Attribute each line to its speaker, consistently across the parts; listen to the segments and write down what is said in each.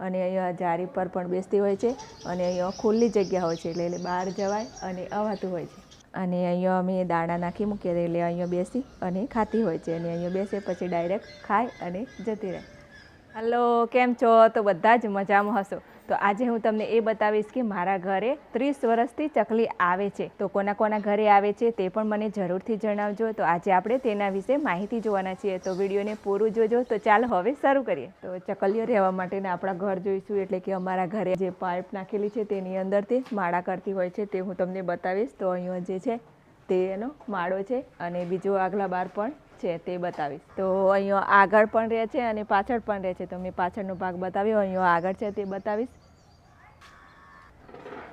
Speaker 1: અને અહીંયા જારી પર પણ બેસતી હોય છે અને અહીંયા ખુલ્લી જગ્યા હોય છે એટલે એટલે બહાર જવાય અને અવાતું હોય છે. અને અહીંયા અમે દાણા નાખી મૂકીએ એટલે અહીંયા બેસી અને ખાતી હોય છે અને અહીંયા બેસે પછી ડાયરેક્ટ ખાય અને જતી રહે. હલો, કેમ છો? તો બધા જ મજામાં હશો. તો આજે હું તમને એ બતાવીશ કે મારા ઘરે ત્રીસ વર્ષથી ચકલી આવે છે. તો કોના કોના ઘરે આવે છે તે પણ મને જરૂરથી જણાવજો. તો આજે આપણે તેના વિશે માહિતી જોવાના છીએ. તો વિડીયોને પૂરું જોજો. તો ચાલો હવે શરૂ કરીએ. તો ચકલીઓ રહેવા માટેના આપણા ઘર જોઈશું. એટલે કે અમારા ઘરે જે પાઇપ નાખેલી છે તેની અંદર તે માળા કરતી હોય છે તે હું તમને બતાવીશ. તો અહીંયા જે છે તે એનો માળો છે અને બીજો આગલા બાર પણ છે તે બતાવીશ. તો અહીંયા આગળ પણ રહે છે અને પાછળ પણ રહે છે. તો મેં પાછળનો ભાગ બતાવ્યો, અહીંયા આગળ છે તે બતાવીશ.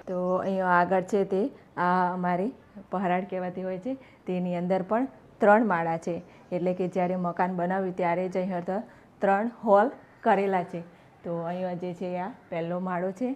Speaker 1: તો અહીંયા આગળ છે તે, આ અમારી પહરાડ કહેવાતી હોય છે. તેની અંદર પણ ત્રણ માળા છે. એટલે કે જ્યારે મકાન બનાવ્યું ત્યારે જ અહીંયા ત્રણ હોલ કરેલા છે. તો અહીંયા જે છે આ પહેલો માળો છે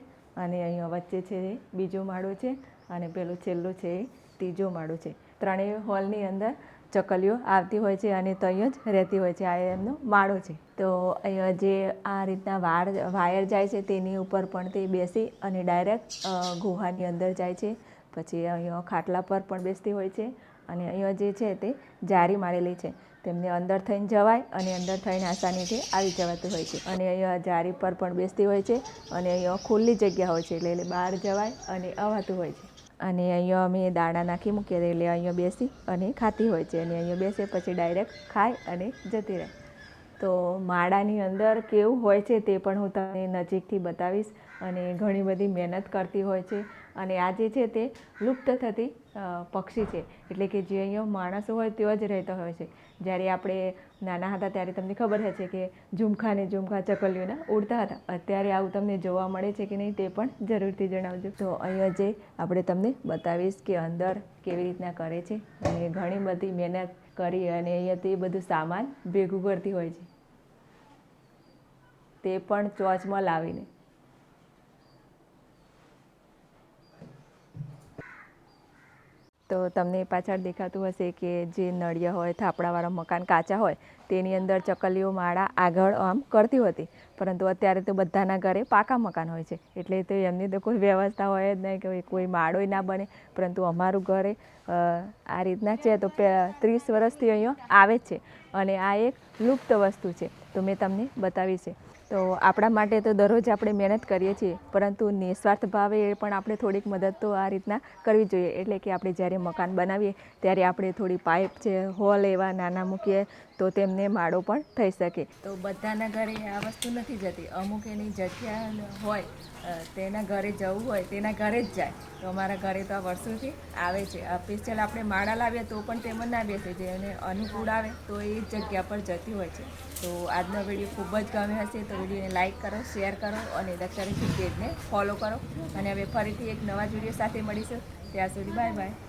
Speaker 1: અને અહીંયા વચ્ચે છે બીજો માળો છે અને પેલો છેલ્લો છે ત્રીજો માળો છે. ત્રણેય હોલની અંદર ચકલીઓ આવતી હોય છે અને ત્યાં જ રહેતી હોય છે. આ એમનો માળો છે. તો અહીંયા જે આ રીતના વાળ, વાયર જાય છે તેની ઉપર પણ તે બેસી અને ડાયરેક્ટ ગુહાની અંદર જાય છે. પછી અહીંયા ખાટલા પર પણ બેસતી હોય છે અને અહીંયા જે છે તે જારી મારેલી છે. તેમને અંદર થઈને જવાય અને અંદર થઈને આસાનીથી આવી જવાતું હોય છે. અને અહીંયા જારી પર પણ બેસતી હોય છે અને અહીંયા ખુલ્લી જગ્યા હોય છે એટલે બહાર જવાય અને આવતું હોય છે. અને અહીંયા અમે દાણા નાખી મૂકીએ એટલે અહીંયા બેસી અને ખાતી હોય છે. અને અહીંયા બેસે પછી ડાયરેક્ટ ખાય અને જતી રહે. તો માળાની અંદર કેવું હોય છે તે પણ હું તમને નજીકથી બતાવીશ. અને ઘણી બધી મહેનત કરતી હોય છે. અને આજે છે તે લુપ્ત થતી પક્ષી છે. એટલે કે જે અહીંયા માણસો હોય તેઓ જ રહેતો હોય છે. જ્યારે આપણે નાના હતા ત્યારે તમને ખબર હશે કે ઝુમખા ને ઝુમખા ચકલીઓના ઉડતા હતા. અત્યારે આવું તમને જોવા મળે છે કે નહીં તે પણ જરૂરથી જણાવજો. તો અહીંયા જે આપણે તમને બતાવીશ કે અંદર કેવી રીતના કરે છે અને ઘણી બધી મહેનત કરી અને અહીંયા તે બધું સામાન ભેગું કરતી હોય છે. તે પણ ચોચમાં લાવીને. તો તમને પાછળ દેખાતું હશે કે જે નળિયા હોય, થાપડાવાળા મકાન કાચા હોય, તેની અંદર ચકલીઓ, માળા આગળ આમ કરતી હતી. પરંતુ અત્યારે તો બધાના ઘરે પાકા મકાન હોય છે. એટલે તો એમની તો કોઈ વ્યવસ્થા હોય જ નહીં કે કોઈ માળોય ના બને. પરંતુ અમારું ઘરે આ રીતના છે તો ત્રીસ વર્ષથી અહીંયા આવે જ છે. અને આ એક લુપ્ત વસ્તુ છે. તો મેં તમને બતાવી છે. તો આપણા માટે તો દરરોજ આપણે મહેનત કરીએ છીએ, પરંતુ નિસ્વાર્થ ભાવે પણ આપણે થોડીક મદદ તો આ રીતના કરવી જોઈએ. એટલે કે આપણે જ્યારે મકાન બનાવીએ, ત્યારે આપણે થોડી પાઇપ છે, હોલ એવા નાના મૂકીએ, તો તેમને માળો પણ થઈ શકે. તો બધાના ઘરે આ વસ્તુ નથી જતી. અમુક એની જગ્યા હોય તેના ઘરે જવું હોય, તેના ઘરે જ જાય. તો અમારા ઘરે તો આ વર્ષોથી આવે છે. સ્પેશિયલ આપણે માળા લાવીએ તો પણ તેમાં ના બેસે જેને અને અનુકૂળ આવે તો એ જગ્યા પર જતી હોય છે. તો આજનો વીડિયો ખૂબ જ ગમે હશે. તો વિડીયોને લાઇક કરો, શેર કરો અને દક્ષારી પેજને ફોલો કરો. અને હવે ફરીથી એક નવા વીડિયો સાથે મળીશું. ત્યાં સુધી બાય બાય.